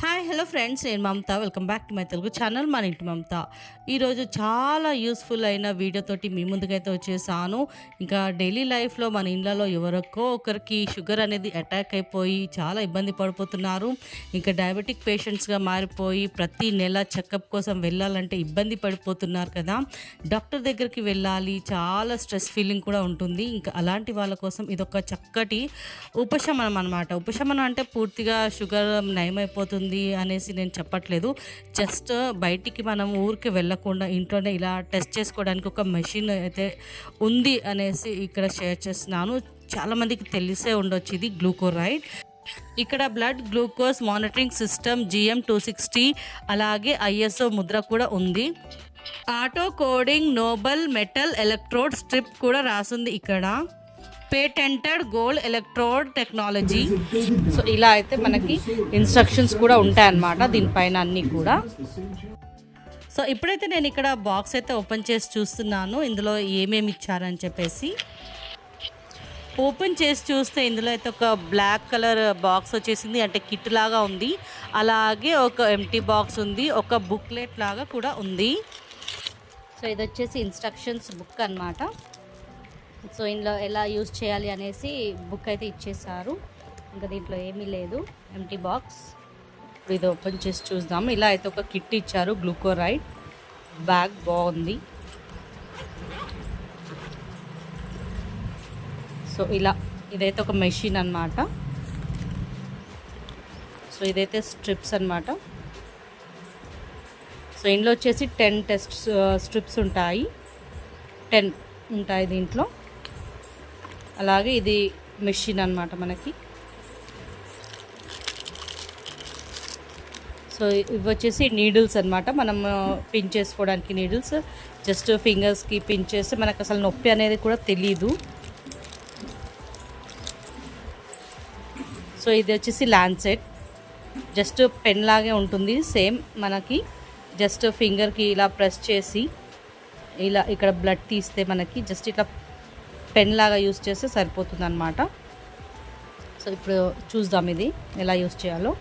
Hi hello friends నేను Mamata. Welcome back to my Telugu channel మన ఇంటి మమత. ఈరోజు చాలా యూస్ఫుల్ అయిన వీడియోతోటి మీ ముందుకైతే వచ్చేసాను. ఇంకా డైలీ లైఫ్లో మన ఇళ్ళలో ఎవరికో ఒకరికి షుగర్ అనేది అటాక్ అయిపోయి చాలా ఇబ్బంది పడిపోతున్నారు. ఇంకా డయాబెటిక్ పేషెంట్స్గా మారిపోయి ప్రతి నెల చెకప్ కోసం వెళ్ళాలంటే ఇబ్బంది పడిపోతున్నారు కదా. డాక్టర్ దగ్గరికి వెళ్ళాలి చాలా స్ట్రెస్ ఫీలింగ్ కూడా ఉంటుంది. ఇంకా అలాంటి వాళ్ళ కోసం ఇదొక చక్కటి ఉపశమనం అనమాట ఉపశమనం అంటే పూర్తిగా షుగర్ నయమైపోతుంది. అనేసి నేను చెప్పట్లేదు. జస్ట్ బయటికి మనం ఊరికి వెళ్ళకుండా ఇంట్లోనే ఇలా టెస్ట్ చేసుకోవడానికి ఒక మెషిన్ అయితే ఉంది అనేసి ఇక్కడ షేర్ చేస్తున్నాను. చాలామందికి తెలిసే ఉండొచ్చు ఇది గ్లూకోరైడ్. ఇక్కడ blood glucose monitoring system GM two sixty అలాగే ఐఎస్ఓ ముద్ర కూడా ఉంది. Auto coding noble metal electrode strip కూడా రాసింది ఇక్కడ. Patented gold electrode technology. So ఇలా అయితే మనకి ఇన్స్ట్రక్షన్స్ కూడా ఉంటాయన్నమాట దీనిపైన అన్నీ కూడా. సో ఇప్పుడైతే నేను ఇక్కడ బాక్స్ అయితే ఓపెన్ చేసి చూస్తున్నాను ఇందులో ఏమేమి ఇచ్చారని చెప్పేసి. ఓపెన్ చేసి చూస్తే ఇందులో అయితే ఒక బ్లాక్ కలర్ బాక్స్ వచ్చేసింది అంటే కిట్ లాగా ఉంది. అలాగే ఒక ఎంటీ బాక్స్ ఉంది ఒక బుక్లెట్ లాగా కూడా ఉంది. సో ఇది వచ్చేసి ఇన్స్ట్రక్షన్స్ బుక్ అన్నమాట. సో ఇందులో ఎలా యూజ్ చేయాలి అనేసి బుక్ అయితే ఇచ్చేసారు. ఇంకా దీంట్లో ఏమీ లేదు. ఎంటీ బాక్స్ ఇప్పుడు ఇది ఓపెన్ చేసి చూద్దాం. ఇలా అయితే ఒక కిట్ ఇచ్చారు గ్లూకోరైడ్. బ్యాగ్ బాగుంది. సో ఇలా ఇదైతే ఒక మెషిన్ అన్నమాట. సో ఇదైతే స్ట్రిప్స్ అన్నమాట. సో ఇందులో వచ్చేసి టెన్ టెస్ట్ స్ట్రిప్స్ ఉంటాయి. టెన్ ఉంటాయి దీంట్లో. అలాగే ఇది మెషిన్ అన్నమాట మనకి. సో ఇవి వచ్చేసి నీడిల్స్ అన్నమాట. మనం పిన్ చేసుకోవడానికి నీడిల్స్. జస్ట్ ఫింగర్స్కి పిన్ చేస్తే మనకు అసలు నొప్పి అనేది కూడా తెలీదు. సో ఇది వచ్చేసి ల్యాండ్సెట్ జస్ట్ పెన్ లాగే ఉంటుంది సేమ్ మనకి. జస్ట్ ఫింగర్కి ఇలా ప్రెస్ చేసి ఇలా ఇక్కడ బ్లడ్ తీస్తే మనకి జస్ట్ ఇట్లా పెన్ లాగా యూస్ చేస్తే సరిపోతుంది అనమాట సో ఇప్పుడు చూద్దాం ఇది ఎలా యూస్ చేయాలో.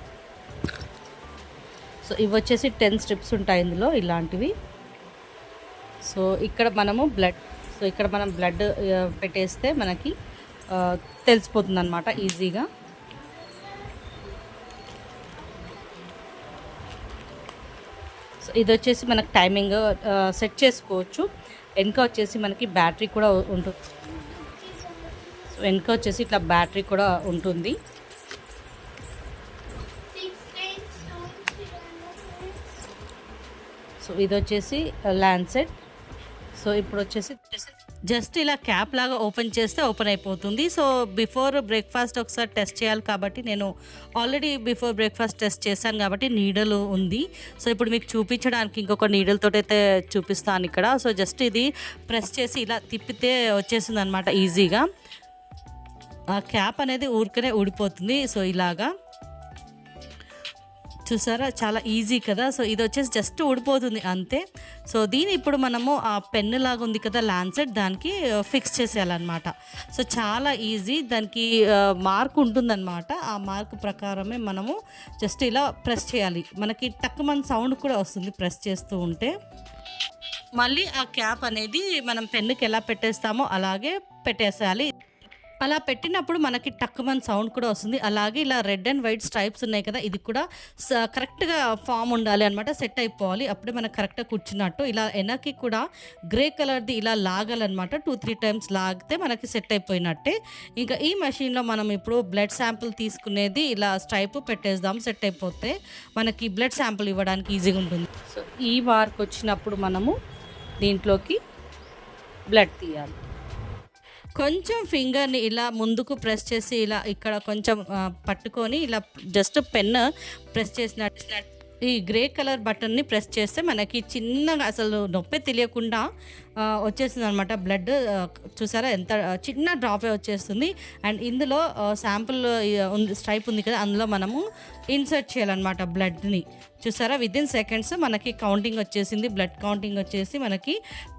సో ఇవి వచ్చేసి టెన్ స్ట్రిప్స్ ఉంటాయి ఇందులో ఇలాంటివి. సో ఇక్కడ మనము బ్లడ్ సో ఇక్కడ మనం బ్లడ్ పెట్టేస్తే మనకి తెలిసిపోతుంది అనమాట ఈజీగా. సో ఇది వచ్చేసి మనకు టైమింగ్ సెట్ చేసుకోవచ్చు. వెనక వచ్చేసి మనకి బ్యాటరీ కూడా ఉంటుంది. వెనుక వచ్చేసి ఇట్లా బ్యాటరీ కూడా ఉంటుంది. సో ఇది వచ్చేసి ల్యాండ్సెట్ సో ఇప్పుడు వచ్చేసి జస్ట్ ఇలా క్యాప్ లాగా ఓపెన్ చేస్తే ఓపెన్ అయిపోతుంది. సో బిఫోర్ బ్రేక్ఫాస్ట్ ఒకసారి టెస్ట్ చేయాలి కాబట్టి నేను ఆల్రెడీ బిఫోర్ బ్రేక్ఫాస్ట్ టెస్ట్ చేశాను కాబట్టి నీడలు ఉంది. సో ఇప్పుడు మీకు చూపించడానికి ఇంకొక నీడలతో అయితే చూపిస్తాను ఇక్కడ. సో జస్ట్ ఇది ప్రెస్ చేసి ఇలా తిప్పితే వచ్చేసింది అనమాట ఈజీగా. ఆ క్యాప్ అనేది ఊరికనే ఊడిపోతుంది. సో ఇలాగా. చూసారా? చాలా ఈజీ కదా? సో ఇది వచ్చేసి జస్ట్ ఊడిపోతుంది అంతే. సో దీని ఇప్పుడు మనము ఆ పెన్ను లాగా ఉంది కదా ల్యాన్సెట్ దానికి ఫిక్స్ చేసేయాలన్నమాట. సో చాలా ఈజీ. దానికి మార్క్ ఉంటుందన్నమాట. ఆ మార్క్ ప్రకారమే మనము జస్ట్ ఇలా ప్రెస్ చేయాలి. మనకి టక్కుమని సౌండ్ కూడా వస్తుంది ప్రెస్ చేస్తూ ఉంటే. మళ్ళీ ఆ క్యాప్ అనేది మనం పెన్నుకి ఎలా పెట్టేస్తామో అలాగే పెట్టేసేయాలి. అలా పెట్టినప్పుడు మనకి టక్కుమని సౌండ్ కూడా వస్తుంది. అలాగే ఇలా రెడ్ అండ్ వైట్ స్ట్రైప్స్ ఉన్నాయి కదా ఇది కూడా కరెక్ట్గా ఫామ్ ఉండాలి అనమాట సెట్ అయిపోవాలి. అప్పుడే మనకు కరెక్ట్గా కూర్చున్నట్టు ఇలా వెనక్కి కూడా గ్రే కలర్ది ఇలా లాగాలన్నమాట టూ త్రీ టైమ్స్ లాగితే మనకి సెట్ అయిపోయినట్టే. ఇంకా ఈ మెషిన్లో మనం ఇప్పుడు బ్లడ్ శాంపుల్ తీసుకునేది ఇలా స్ట్రైప్ పెట్టేద్దాం సెట్ అయిపోతే మనకి బ్లడ్ శాంపుల్ ఇవ్వడానికి ఈజీగా ఉంటుంది. సో ఈ మార్క్ వచ్చినప్పుడు మనము దీంట్లోకి బ్లడ్ తీయాలి. కొంచెం ఫింగర్ని ఇలా ముందుకు ప్రెస్ చేసి ఇలా ఇక్కడ కొంచెం పట్టుకొని ఇలా జస్ట్ పెన్ ప్రెస్ చేసినట్టు ఈ గ్రే కలర్ బటన్ని ప్రెస్ చేస్తే మనకి చిన్నగా అసలు నొప్పి తెలియకుండా వచ్చేస్తుంది అనమాట బ్లడ్ చూసారా ఎంత చిన్న డ్రాపే వచ్చేస్తుంది. అండ్ ఇందులో శాంపుల్ ఉంది స్ట్రైప్ ఉంది కదా అందులో మనము ఇన్సర్ట్ చేయాలన్నమాట బ్లడ్ని. చూసారా? విత్ ఇన్ సెకండ్స్ మనకి కౌంటింగ్ వచ్చేసింది బ్లడ్ కౌంటింగ్ వచ్చేసి మనకి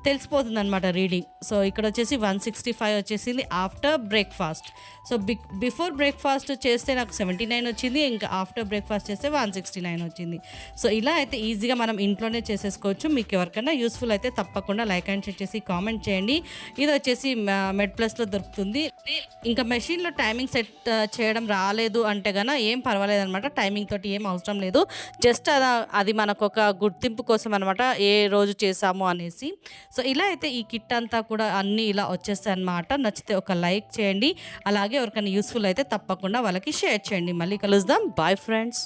తెలిసిపోతుంది అనమాట రీడింగ్ సో ఇక్కడ వచ్చేసి వన్ సిక్స్టీ ఫైవ్ వచ్చేసింది after breakfast so B before breakfast చేస్తే నాకు సెవెంటీ నైన్ వచ్చింది ఇంకా ఆఫ్టర్ బ్రేక్ఫాస్ట్ చేస్తే వన్ సిక్స్టీ నైన్ వచ్చింది. సో ఇలా అయితే ఈజీగా మనం ఇంట్లోనే చేసేసుకోవచ్చు. మీకు ఎవరికైనా యూస్ఫుల్ అయితే తప్పకుండా లైక్ అండ్ షేర్ చేసి కామెంట్ చేయండి. ఇది వచ్చేసి మెడ్ ప్లస్లో దొరుకుతుంది. ఇంకా మెషిన్లో టైమింగ్ సెట్ చేయడం రాలేదు అంటే గన ఏం పర్వాలేదు అనమాట టైమింగ్ తోటి ఏం అవసరం లేదు. జస్ట్ అది మనకు ఒక గుర్తింపు కోసం అనమాట ఏ రోజు చేసాము అనేసి. సో ఇలా అయితే ఈ కిట్ అంతా కూడా అన్నీ ఇలా వచ్చేస్తాయి అనమాట నచ్చితే ఒక లైక్ చేయండి. అలాగే ఎవరికైనా యూస్ఫుల్ అయితే తప్పకుండా వాళ్ళకి షేర్ చేయండి. మళ్ళీ కలుద్దాం. Bye friends.